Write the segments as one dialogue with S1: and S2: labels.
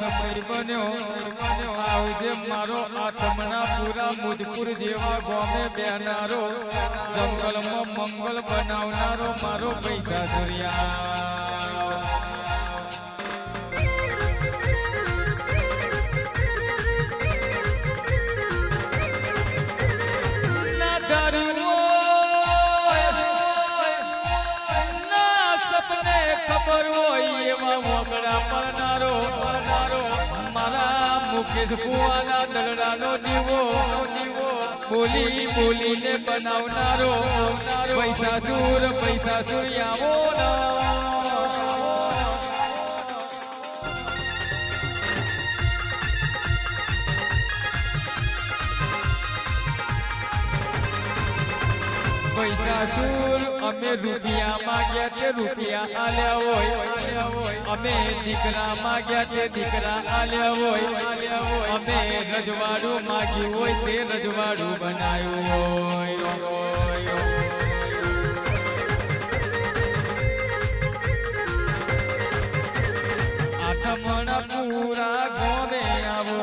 S1: સમય બન્યો. આવજે મારો આત્મના પૂરા મુજપુર જેવા ગોમે બેનારો. જંગલમાં મંગલ બનાવનારો મારો પૈસા દુરિયા મારા મુકેશ કુવાના દલડાનો દીવો દીવો બોલી બોલીને બનાવનારો. પૈસા દૂર પૈસા દૂર ના. પૈસા દૂર અમે રૂપિયા માંગ્યા તે રૂપિયા આલ્યા હોય અમે દીકરા માંગ્યા તે દીકરા આલ્યા હોય અમે રજવાડું માંગ્યું હોય તે રજવાડું બનાવ્યું હોય આઠમણ પૂરા ગોમે આવો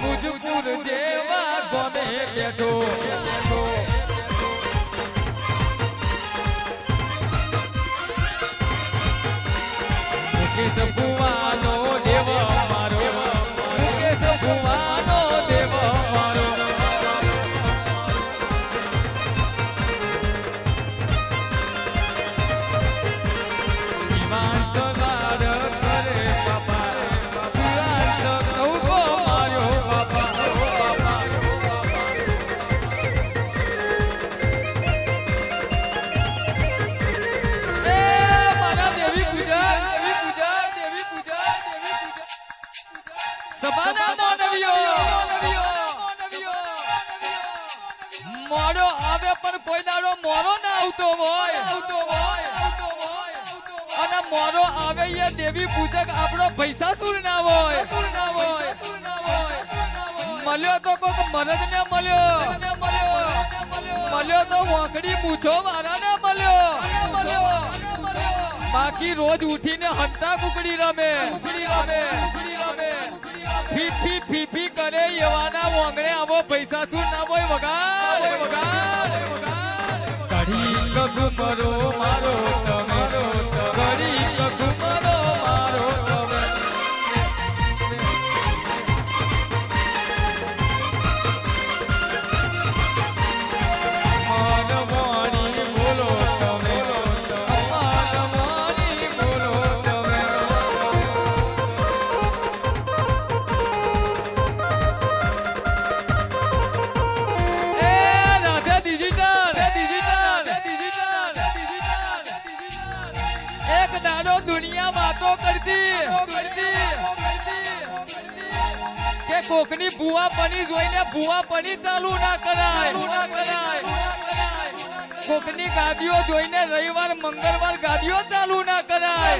S1: મુજપુર જેવા ગોમે બેઠો મોરો આવે એ પૂજક આપણો પૈસા સુર ના હોય. મળ્યો તો કોક મરદ ને મળ્યો. મળ્યો તો વાંકડી પૂછો વાળા ને મળ્યો. બાકી રોજ ઉઠીને હંતા કુકડી રમે. ફીફી રમે ફી ફી ફી ફી કરે એવાના વાંગણે આવો પૈસા સુર ના હોય વગાડ વગાડ કઢી કગુમરો મારો તમે એક દુનિયા વાતો કરતી. કે કોકની ભૂવા પની જોઈને ભૂવા પની ચાલુ ના કરાય. કોકની ગાડીઓ જોઈને રવિવાર, મંગળવાર ગાડીઓ ચાલુ ના કરાય.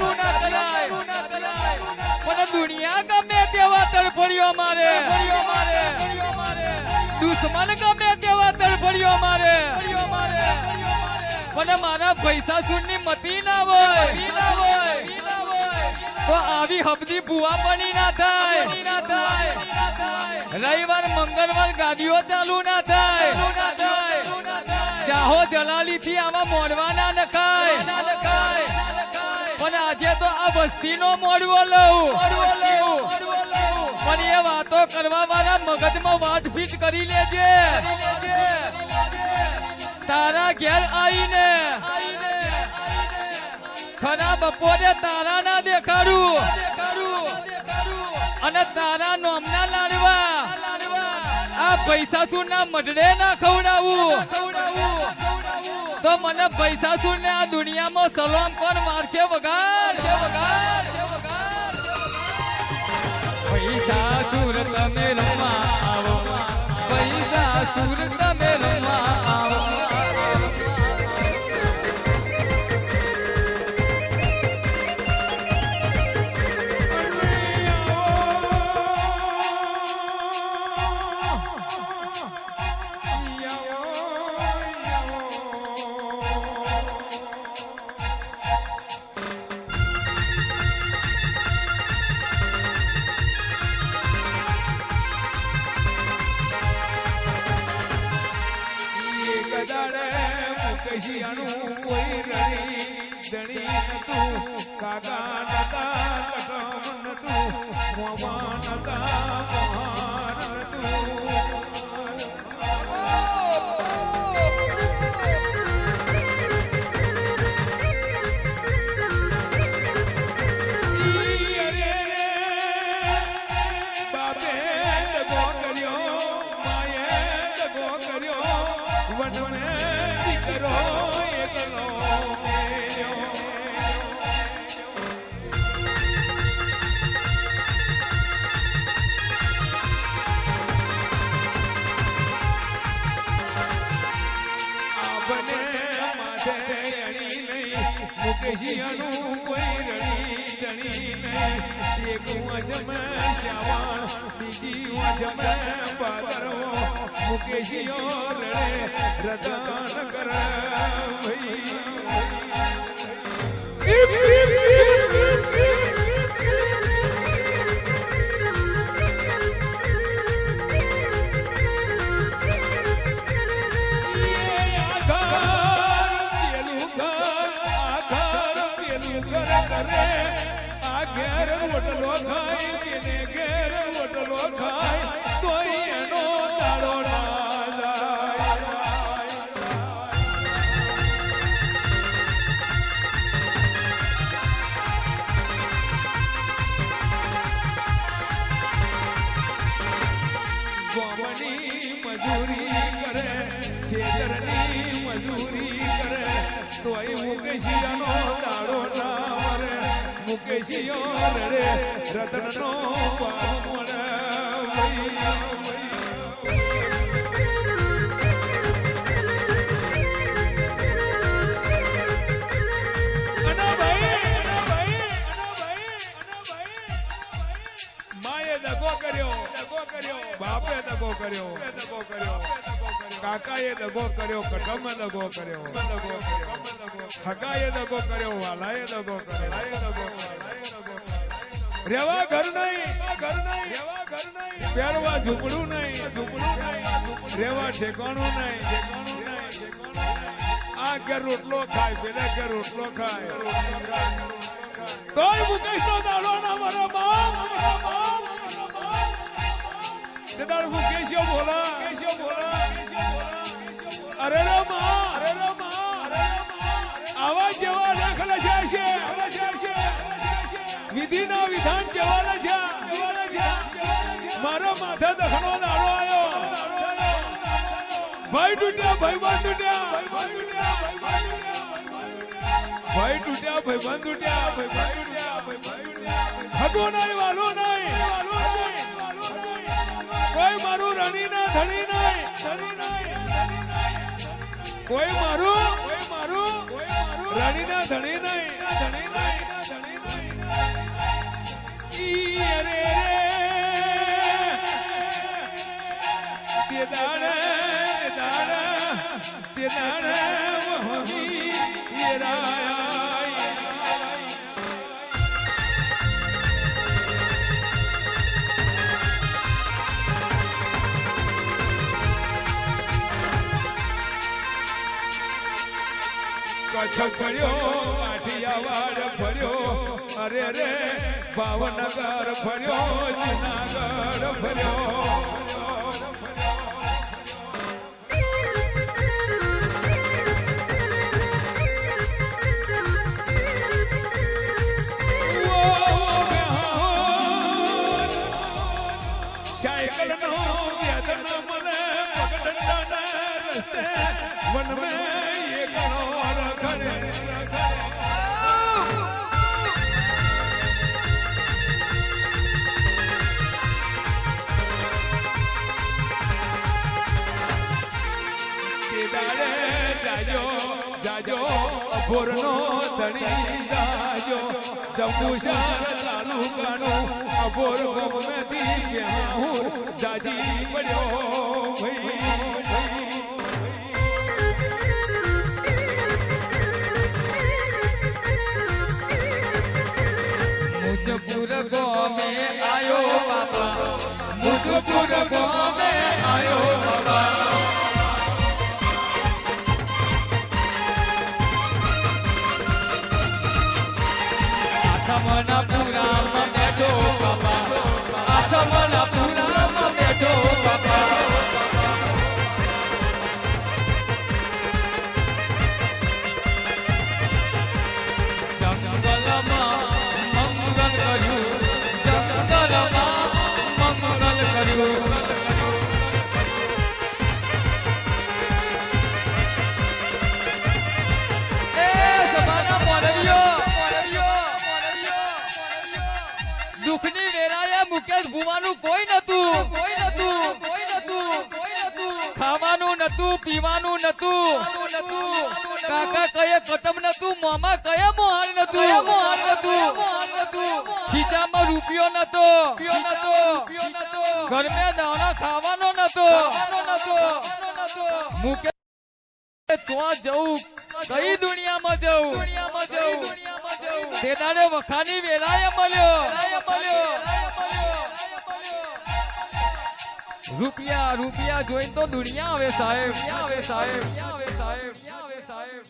S1: પણ દુનિયા ગમે તેવા તરફડીઓ મારે. મારે દુશ્મન ગમે તેવા તરફડીઓ મારે. પણ મારા પૈસા સુરની મતી ના હોય. તો આવી હબદી ભૂવા બની ના થાય. રવિવાર, મંગળવાર ગાડીઓ ચાલુ ના થાય. જાહો જલાલી થી આમાં મોડવા ના નખાય. પણ આજે તો આ વસ્તી નો મોડવો લઉં. પણ એ વાતો કરવા વાળા મગજમાં વાત ફીટ કરી લેજે. તારા ઘેર આવીને ખરા બપોરે તારા ના દેખાડું. અને તારા નોમના લાડવા. આ પૈસા શું ના મઢડે ના ખવડાવું. તો મને પૈસા શું ને આ દુનિયામાં સલામ પણ મારશે વગાડ. પૈસા સુર તમે રમવા આવો. પૈસા સુર તમે રમવા આવો.
S2: નતું વાજમ શ્યાવણ બીજી વાજમ પાદરો મુકેશિયો રડે રતન કર ગોમની મજૂરી કરે છેતરની મજૂરી કરે તોય મુકેશિયાનો દાડો ના મરે મુકેશિયો મળે કર્યો. બાપે દગો કર્યો. કર્યો કાકાએ દગો કર્યો કટમે દગો કર્યો. દગો કર્યો હગાએ દગો કર્યો, વાલાએ દગો કર્યો. રેવા ઘર નહીં. ઘર નહીં રેવા ઘર નહીં પહેરવા ઝૂંપડું નહીં. ઝૂંપડું નહીં રેવા ઠેકાણું નહીં. ઠેકાણું નહીં આ કે રોટલો ખાય, પેલા કે રોટલો ખાય. તોય મુકેશ નો દાડો ના મારા બાપ. બોલા. કેશિયો અરે રે માં અરે રે માં જેવા છે. વિધિના વિધાન જવાના છે. મારો માથા દખનો દાડો ભાઈ તૂટ્યા ભાઈ તૂટ્યા ભાઈ તૂટ્યા. ભાઈ તૂટ્યા ભાઈ ભાઈ તૂટ્યા. ભાઈ ભાઈ તૂટ્યા હગો નહીં વાલો નહીં. ધણી નહીં ધણી નહીં કોઈ મારું? કોઈ મારું? કોઈ મારું? રણી ના ધણી નહીં ધણી નહીં. કચ્છ કર્યો કાઠિયાવાડ ફર્યો. અરે રે ભાવનગર ફર્યો જુનાગઢ ફર્યો. અભોરનો ધણી જાજો જંબુસર તાલુકાનું અભોર ગમેથી બેહુર જાજી પડ્યો
S1: ખાવાનું નતું પીવાનું નતું કાકા કયે કટમ નતું મામા કયે મોહર નતું મોહર નતું ખીચામાં રૂપિયો નતો ઘરમે દાણા ખાવાનો નતો મુકેશ ત્યાં જવું કઈ દુનિયામાં જવું દુનિયામાં જવું તે દાડે વખાની વેલાએ મળ્યો. રૂપિયા રૂપિયા જોઈને તો દુનિયા આવે સાહેબ આવે સાહેબ આવે સાહેબ આવે સાહેબ.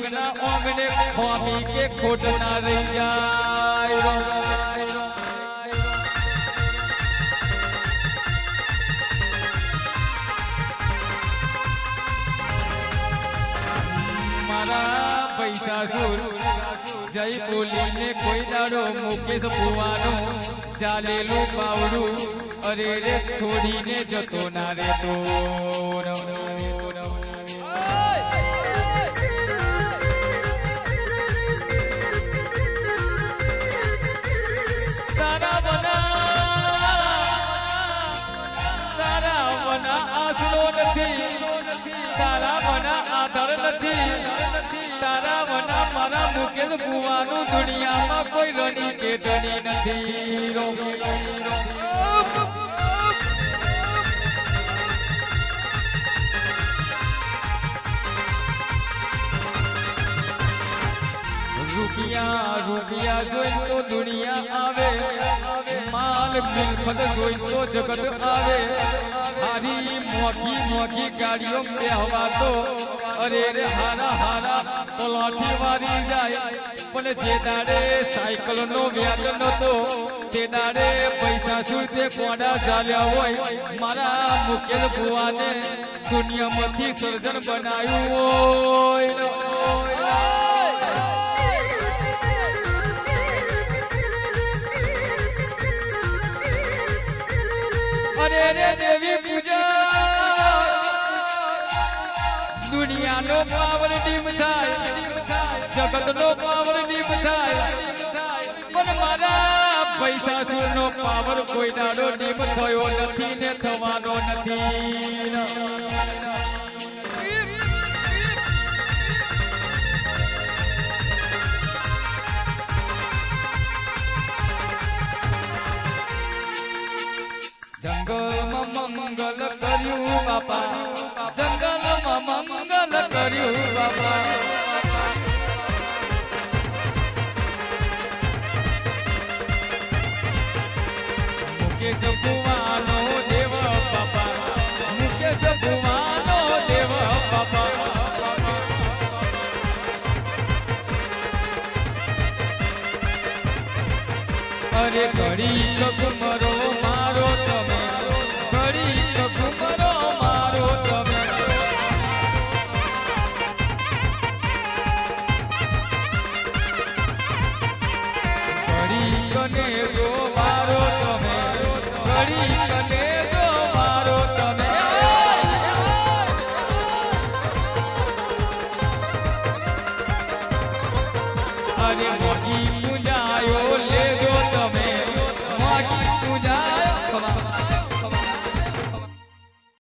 S1: દેવી ઓગણે ખોમી કે ખોટ ના રહી જાય મારા પૈસા સુર જય બોલીને કોઈ દાડો મુકેશ ભુવાનો ચાલેલું પાવડું અરે રે છોડીને જતો ના રે તો મના આસરો નથી. તારા મના આધાર નથી. તારા મના મારા મુકેશ કુવાનું દુનિયામાં કોઈ રણી કે ધણી નથી. રૂપિયા રૂપિયા જોઈ તો દુનિયા આવે. માલ મિલકત જોઈ તો જગત આવે. હારી મોટી મોટી ગાડીઓ બેહવા તો અરે રે હારા હારા, પલાઠી વારી જાય. પણ જે દાડે સાયકલ નો વ્યાજ નતો તે દાડે પૈસા સુરતે કોડા ચાલ્યા હોય. મારા મુકેલ ભુવાને શૂન્યમાંથી સર્જન બનાવ્યું હોય. અરે રે દેવી પૂજા દુનિયાનો પાવર ડીમ થાય. જગતનો પાવર ડીમ થાય. પણ મારા પૈસા સુરનો પાવર કોઈ દાડો ડીમ થયો નથી ને થવાનો નથી. જંગલમાં મંગલ કને ગો મારો તમે. ઘડી કને